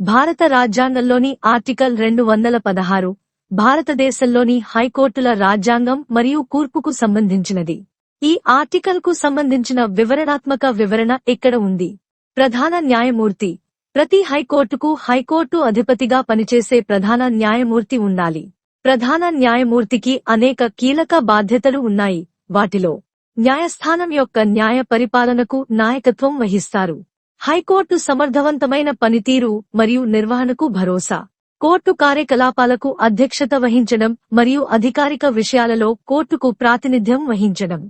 భారత రాజ్యాంగంలోని ఆర్టికల్ రెండు వందల పదహారు భారతదేశంలోని హైకోర్టుల రాజ్యాంగం మరియు కూర్పుకు సంబంధించినది. ఈ ఆర్టికల్కు సంబంధించిన వివరణాత్మక వివరణ ఇక్కడ ఉంది? ప్రధాన న్యాయమూర్తి. ప్రతి హైకోర్టుకు హైకోర్టు అధిపతిగా పనిచేసే ప్రధాన న్యాయమూర్తి ఉండాలి. ప్రధాన న్యాయమూర్తికి అనేక కీలక బాధ్యతలు ఉన్నాయి. వాటిలో న్యాయస్థానం యొక్క న్యాయ పరిపాలనకు నాయకత్వం వహిస్తారు. హైకోర్టు సమర్థవంతమైన పనితీరు మరియు నిర్వహణకు భరోసా. కోర్టు కార్యకలాపాలకు అధ్యక్షత వహించడం మరియు అధికారిక విషయాలలో కోర్టుకు ప్రాతినిధ్యం వహించడం.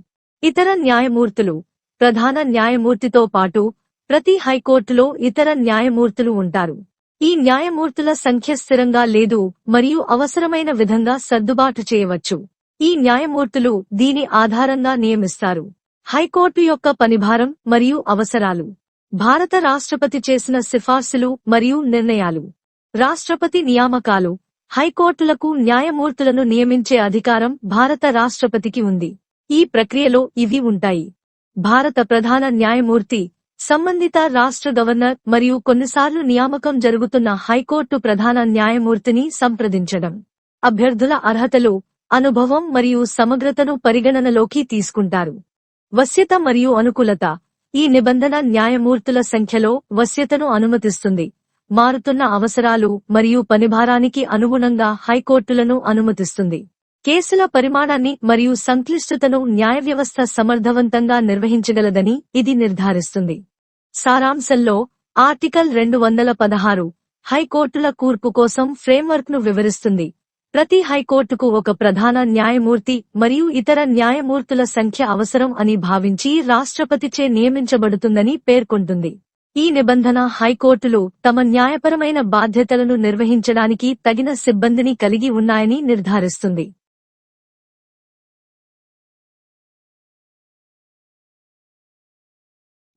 ఇతర న్యాయమూర్తులు ప్రధాన న్యాయమూర్తితో పాటు ప్రతి హైకోర్టులో ఇతర న్యాయమూర్తులు ఉంటారు. ఈ న్యాయమూర్తుల సంఖ్య స్థిరంగా లేదు మరియు అవసరమైన విధంగా సర్దుబాటు చేయవచ్చు. ఈ న్యాయమూర్తులు దీని ఆధారంగా నియమిస్తారు. హైకోర్టు యొక్క పనిభారం మరియు అవసరాలు. భారత రాష్ట్రపతి చేసిన సిఫార్సులు మరియు నిర్ణయాలు. రాష్ట్రపతి నియామకాలు. హైకోర్టులకు న్యాయమూర్తులను నియమించే అధికారం భారత రాష్ట్రపతికి ఉంది. ఈ ప్రక్రియలో ఇవి ఉంటాయి. భారత ప్రధాన న్యాయమూర్తి సంబంధిత రాష్ట్ర గవర్నర్ మరియు కొన్నిసార్లు నియామకం జరుగుతున్న హైకోర్టు ప్రధాన న్యాయమూర్తిని సంప్రదించడం. అభ్యర్థుల అర్హతలు అనుభవం మరియు సమగ్రతను పరిగణనలోకి తీసుకుంటారు. వశ్యత మరియు అనుకూలత. ఈ నిబంధన న్యాయమూర్తుల సంఖ్యలో వశ్యతను అనుమతిస్తుంది. మారుతున్న అవసరాలు మరియు పనిభారానికి అనుగుణంగా హైకోర్టులను అనుమతిస్తుంది. కేసుల పరిమాణాన్ని మరియు సంక్లిష్టతను న్యాయవ్యవస్థ సమర్థవంతంగా నిర్వహించగలదని ఇది నిర్ధారిస్తుంది. సారాంశంలో ఆర్టికల్ రెండు వందల పదహారు హైకోర్టుల కూర్పు కోసం ఫ్రేమ్వర్క్ను వివరిస్తుంది. ప్రతి హైకోర్టుకు ఒక ప్రధాన న్యాయమూర్తి మరియు ఇతర న్యాయమూర్తుల సంఖ్య అవసరం అని భావించి రాష్ట్రపతిచే నియమించబడుతుందని పేర్కొంటుంది. ఈ నిబంధన హైకోర్టులు తమ న్యాయపరమైన బాధ్యతలను నిర్వహించడానికి తగిన సిబ్బందిని కలిగి ఉన్నాయని నిర్ధారిస్తుంది.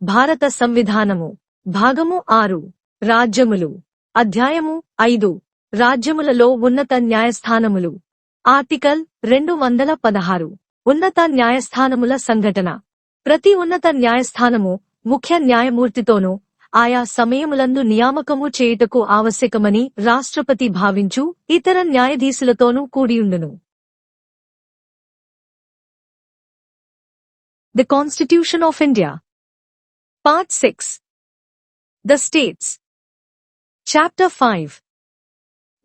భారత సంవిధానము. భాగము ఆరు. రాజ్యములు. అధ్యాయము ఐదు. రాజ్యములలో ఉన్నత న్యాయస్థానములు. ఆర్టికల్ రెండు వందల పదహారు. ఉన్నత న్యాయస్థానముల సంఘటన. ప్రతి ఉన్నత న్యాయస్థానము ముఖ్య న్యాయమూర్తితోనూ ఆయా సమయములందు నియామకము చేయుటకు ఆవశ్యకమని రాష్ట్రపతి భావించు ఇతర న్యాయధీశులతోనూ కూడియుండును. The constitution of India part six the states chapter five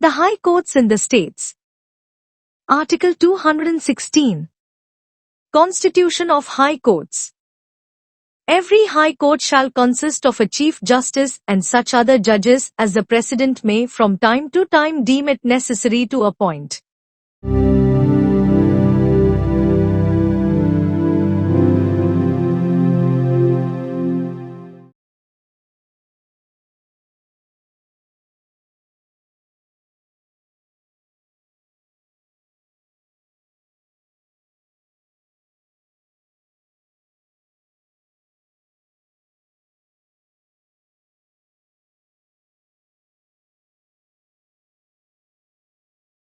The High Courts in the States. Article 216 Constitution of High Courts. Every High Court shall consist of a Chief Justice and such other judges as the President may from time to time deem it necessary to appoint.